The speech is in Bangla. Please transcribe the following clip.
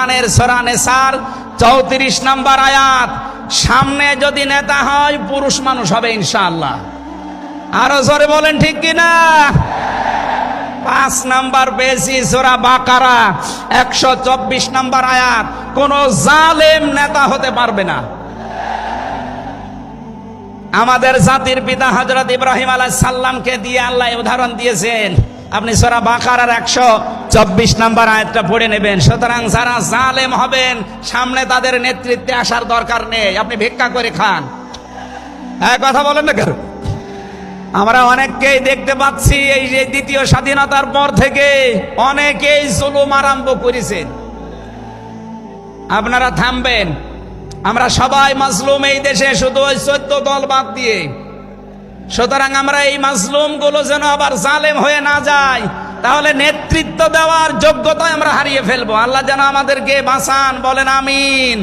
কোরআনের সোরানে সার চৌত্রিশ নম্বর আয়াত, সামনে যদি নেতা হয়, পুরুষ মানুষ হবে ইনশাআল্লাহ। আরও জোরে বলেন ঠিক কিনা? পাঁচ নাম্বার পেয়েছি সোরা বাকারা, একশো চব্বিশ নাম্বার আয়াত, কোন জালেম নেতা হতে পারবে না। আমাদের জাতির পিতা হজরত ইব্রাহিম আলাহ সাল্লামকে দিয়ে আল্লাহ উদাহরণ দিয়েছেন। আপনি সোরা বাকারার একশো চব্বিশ নাম্বার আয়াতটা পড়ে নেবেন। সুতরাং যারা জালেম হবেন, সামনে তাদের নেতৃত্বে আসার দরকার নেই। আপনি ভিক্ষা করে খান। হ্যাঁ কথা বলেন না কেন? আমরা অনেককেই দেখতে পাচ্ছি এই যে দ্বিতীয় স্বাধীনতার পর থেকে অনেকেই জুলুম আরম্ভ করেছেন। আপনারা থামবেন। আমরা সবাই মাসলুম এই দেশে শুধু ওই চোদ্দ দল বাদ দিয়ে সুতরাং আমরা এই মাজলুমগুলো যেন আবার জালেম হয়ে না যায়, তাহলে নেতৃত্ব দেওয়ার যোগ্যতা আমরা হারিয়ে ফেলব। আল্লাহ যেন আমাদেরকে বাঁচান, বলেন আমিন।